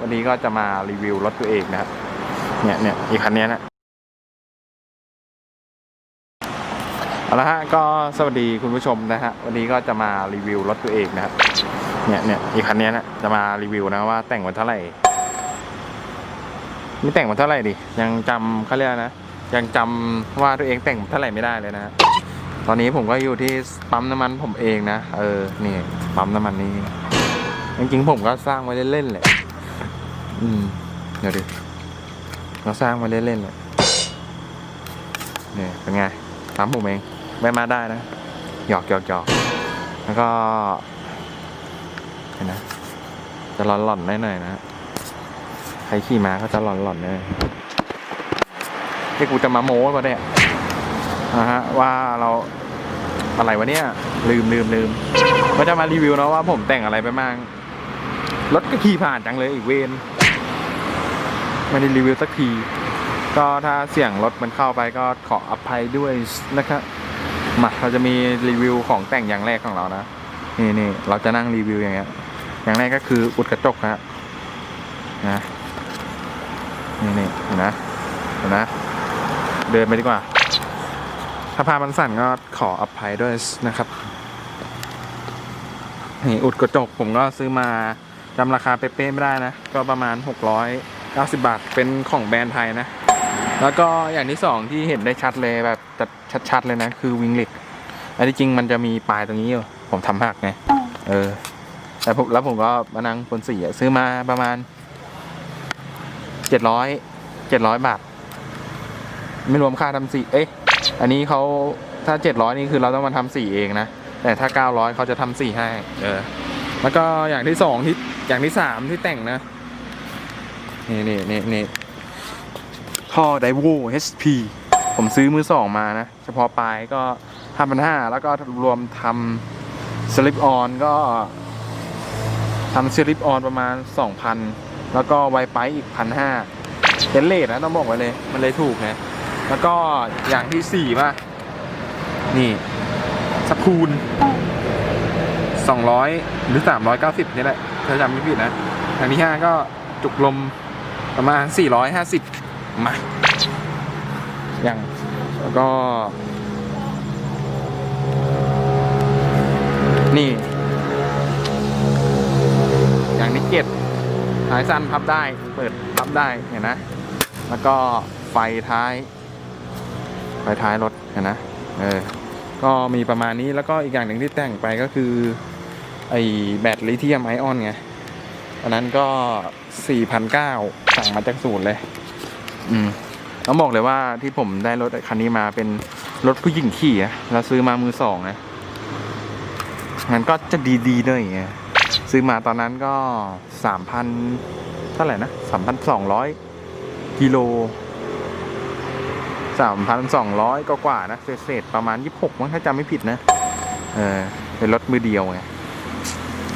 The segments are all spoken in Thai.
วันนี้ก็จะมารีวิวรถตัวเองนะครับเนี่ยเนี่ยอีกคันนี้นะเอาละฮะก็สวัสดีคุณผู้ชมนะฮะวันนี้ก็จะมารีวิวรถตัวเองนะครับเนี่ยเนี่ยอีกคันนี้นะจะมารีวิวนะว่าแต่งวันเท่าไหร่นี่แต่งวันเท่าไหร่ดิยังจำเขาเรียกนะยังจำว่าตัวเองแต่งเท่าไหร่ไม่ได้เลยนะฮะตอนนี้ผมก็อยู่ที่ปั๊มน้ำมันผมเองนะ เออ นี่ ปั๊มน้ำมันนี้ จริงๆผมก็สร้างไว้เล่นๆแหละ อืม เดี๋ยวดิ เราสร้างไว้เล่นๆแหละนี่ยเป็นไงปั๊มผมเองแวะมาได้นะ หยอกหยอกหยอกแล้วก็ เห็นนะ จะหลอนๆได้หน่อยนะ ใครขี่ม้าก็จะหลอนๆเลยที่กูจะมาโม้ก็ได้นะฮะ ว่าเราอะไรวะเนี่ย ลืมลืมลืมก็จะมารีวิวเนาะว่าผมแต่งอะไรไปบ้างรถก็ขี่ผ่านจังเลยอีกเวน ไม่ได้รีวิวสักที ก็ถ้าเสียงรถมันเข้าไปก็ขออภัยด้วยนะครับมาเราจะมีรีวิวของแต่งอย่างแรกของเรานะนี่นี่เราจะนั่งรีวิวอย่างเงี้ย อย่างแรกก็คืออุดกระจกฮะนะนี่นี่เห็นนะเห็นนะ เดินไปดีกว่า ถ้าพามันสั่นก็ขออภัยด้วยนะครับนี่อุดกระจกผมก็ซื้อมาจำราคาเป๊ะๆไม่ได้นะ ก็ประมาณหกร้อย 90 บาท เป็นของแบรนด์ไทยนะ แล้วก็อย่างที่สองที่เห็นได้ชัดเลยแบบชัดๆเลยนะ คือวิงลิกอันที่จริงมันจะมีปลายตรงนี้อยู่ ผมทำหักไง เออ แต่ผมแล้วผมก็มานั่งคนสีซื้อมาประมาณ700 700บาท ไม่รวมค่าทำสี เอ๊ะ อันนี้เขาถ้าเจ็ดร้อยนี่คือเราต้องมาทำสีเองนะ แต่ถ้าเก้าร้อยเขาจะทำสีให้ เออ แล้วก็อย่างที่สองที่อย่างที่สามที่แต่งนะ นี่นี่นี่นี่ท่อไดโว HP ผมซื้อมือสองมานะ เฉพาะปลายก็ห้าพันห้าแล้วก็รวมทำสลิปออนก็ทำสลิปออนประมาณสองพันแล้วก็ไวไปอีกพันห้าเป็นเลทนะต้องบอกไว้เลย มันเลยถูกไงแล้วก็อย่างที่สี่ป่ะ นี่สปูนสองร้อยหรือสามร้อยเก้าสิบนี่แหละถ้าจำไม่ผิดนะ อย่างที่ห้าก็จุกลม ประมาณสี่ร้อยห้าสิบมาอย่างแล้วก็ นี่ อย่างนี้เจ็ดท้ายสั้นพับได้เปิดพับได้เห็นนะ แล้วก็ไฟท้าย ไฟท้ายรถเห็นนะเออก็มีประมาณนี้แล้วก็อีกอย่างหนึ่งที่แต่งไปก็คือ ไอแบตลิเธียมไอออนไง อันนั้นก็4,900สั่งมาจากศูนย์เลย อืมต้องบอกเลยว่าที่ผมได้รถคันนี้มาเป็นรถผู้หญิงขี่อะแล้วซื้อมามือสองนะงั้นก็จะดีๆด้วยไงซื้อมาตอนนั้นก็3,000เท่าไหร่นะ3,200กิโลสามพันสองร้อยก็กว่านะเศษๆประมาณยี่สิบหกมั้งถ้าจำไม่ผิดนะ เออเป็นรถมือเดียวไง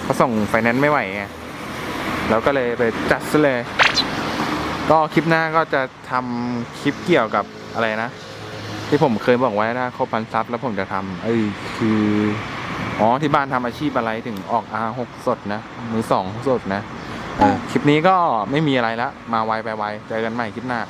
เขาส่งไฟแนนซ์ไม่ไหวไง แล้วก็เลยไปจัดซะเลย ก็คลิปหน้าก็จะทำคลิปเกี่ยวกับอะไรนะ ที่ผมเคยบอกไว้นะครบพันซับแล้วผมจะทำเอ้ยคืออ๋อที่บ้านทำอาชีพอะไรถึงออก R6 สดนะมือสองสดนะคลิปนี้ก็ไม่มีอะไรละมาไวไปไวเจอกันใหม่คลิปหน้า